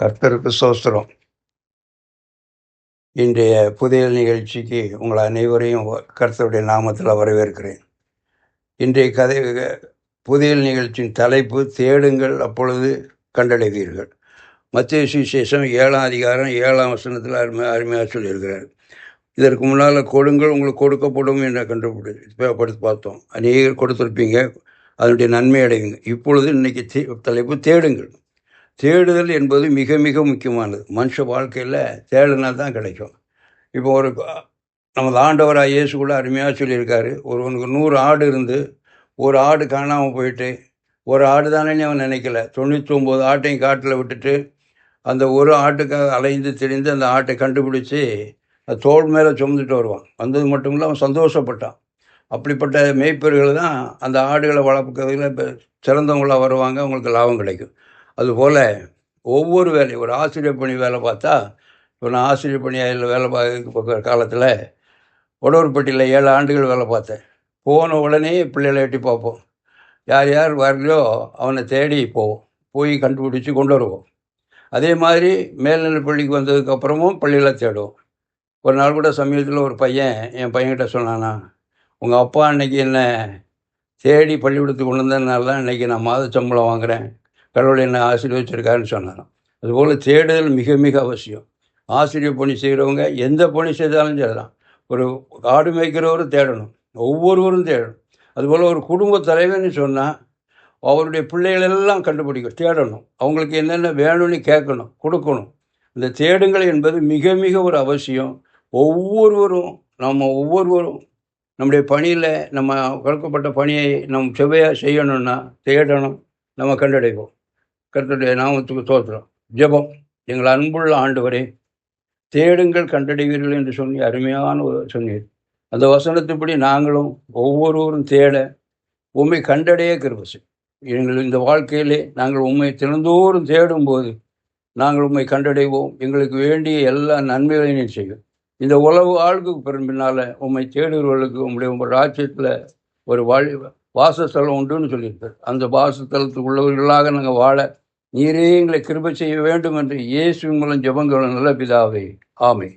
கர்த்தருக்கு சோஸ்திரம் இன்றைய புதிய நிகழ்ச்சிக்கு உங்கள் அனைவரையும் கர்த்தருடைய நாமத்தில் வரவேற்கிறேன். இன்றைய கதை புதிய நிகழ்ச்சியின் தலைப்பு தேடுங்கள் அப்பொழுது கண்டடைவீர்கள். மத்திய சுவிசேஷம் ஏழாம் அதிகாரம் ஏழாம் வசனத்தில் அருமை அருமையாக சொல்லியிருக்கிறார். இதற்கு முன்னால் கொடுங்கள் உங்களுக்கு கொடுக்கப்படும் என்று கண்டுபிடி படுத்து பார்த்தோம். அநேகர் கொடுத்துருப்பீங்க அதனுடைய நன்மை அடைவீங்க இப்பொழுது இன்னைக்கு தே தலைப்பு தேடுங்கள். தேடுதல் என்பது மிக மிக முக்கியமானது. மனுஷ வாழ்க்கையில் தேடுனா தான் கிடைக்கும். இப்போ ஒரு நமது ஆண்டவராக இயேசு கூட அருமையாக சொல்லியிருக்காரு. ஒருவனுக்கு நூறு ஆடு இருந்து ஒரு ஆடு காணாமல் போயிட்டு ஒரு ஆடு தானே அவன் நினைக்கல. தொண்ணூற்றி ஒம்பது ஆட்டையும் காட்டில் விட்டுட்டு அந்த ஒரு ஆட்டுக்காக அலைந்து திரிந்து அந்த ஆட்டை கண்டுபிடிச்சி தோல் மேலே சுமந்துட்டு வருவான். வந்தது மட்டும் இல்லை அவன் சந்தோஷப்பட்டான். அப்படிப்பட்ட மேய்ப்பர்கள் தான் அந்த ஆடுகளை வளர்ப்புறதுல இப்போ சிறந்தவங்களாக வருவாங்க. அவங்களுக்கு லாபம் கிடைக்கும். அதுபோல் ஒவ்வொரு வேலையும் ஒரு ஆசிரியர் பணி வேலை பார்த்தா இப்போ நான் ஆசிரியர் பணியாக வேலை பார்க்குற காலத்தில் உடவர்பட்டியில் ஏழு ஆண்டுகள் வேலை பார்த்தேன். போன உடனே பிள்ளைகளை எட்டி பார்ப்போம். யார் யார் வரலையோ அவனை தேடி போவோம் போய் கண்டுபிடிச்சி கொண்டு வருவோம். அதே மாதிரி மேல்நிலை பள்ளிக்கு வந்ததுக்கப்புறமும் பள்ளியில் தேடுவோம். ஒரு நாள் கூட சமீபத்தில் ஒரு பையன் என் பையன்கிட்ட சொன்னானா உங்கள் அப்பா அன்னைக்கு என்ன தேடி பள்ளிக்கூடத்துக்கு கொண்டு வந்ததுனால தான் இன்றைக்கி நான் மாத சம்பளம் வாங்குகிறேன் கடவுள் என்ன ஆசீர்வச்சிருக்காருன்னு சொன்னாராம். அதுபோல் தேடுதல் மிக மிக அவசியம். ஆசிரியர் பணி செய்கிறவங்க எந்த பணி செய்தாலும் சரிதான் ஒரு காடு மேய்க்கிறவரும் தேடணும். ஒவ்வொருவரும் தேடணும். அதுபோல் ஒரு குடும்ப தலைவர்னு சொன்னால் அவருடைய பிள்ளைகளெல்லாம் கண்டுபிடிக்கும் தேடணும். அவங்களுக்கு என்னென்ன வேணும்னு கேட்கணும் கொடுக்கணும். இந்த தேடுங்கள் என்பது மிக மிக ஒரு அவசியம். ஒவ்வொருவரும் நம்ம ஒவ்வொருவரும் நம்முடைய பணியில் நம்ம கொடுக்கப்பட்ட பணியை நம் செவ்வையாக செய்யணும்னா தேடணும் நம்ம கண்டடைவோம். கருத்துடைய நாமத்துக்கு தோற்றுறோம் ஜெபம் எங்கள் அன்புள்ள ஆண்டு வரை தேடுங்கள் கண்டடைவீர்கள் என்று சொல்லி அருமையான ஒரு சொன்னீர். அந்த வசனத்தின்படி நாங்களும் ஒவ்வொருவரும் தேட உண்மை கண்டடைய கிருபசி எங்கள் இந்த வாழ்க்கையிலே நாங்கள் உண்மை தினந்தோறும் தேடும்போது நாங்கள் உண்மை கண்டடைவோம். எங்களுக்கு வேண்டிய எல்லா நன்மைகளையும் செய்யும் இந்த உளவு ஆளுக்கு பிறம்பினால உண்மை தேடுகிறவர்களுக்கு உங்களுடைய உங்கள் ராஜ்யத்தில் ஒரு வாழ் வாசஸ்தலம் உண்டுன்னு சொல்லியிருக்கார். அந்த வாசஸ்தலத்துக்கு உள்ளவர்களாக நாங்கள் வாழ நீரே எங்களை கிருப செய்ய வேண்டும் என்று இயேசு மூலம் ஜபங்கள் நல்ல பிதாவை. ஆமை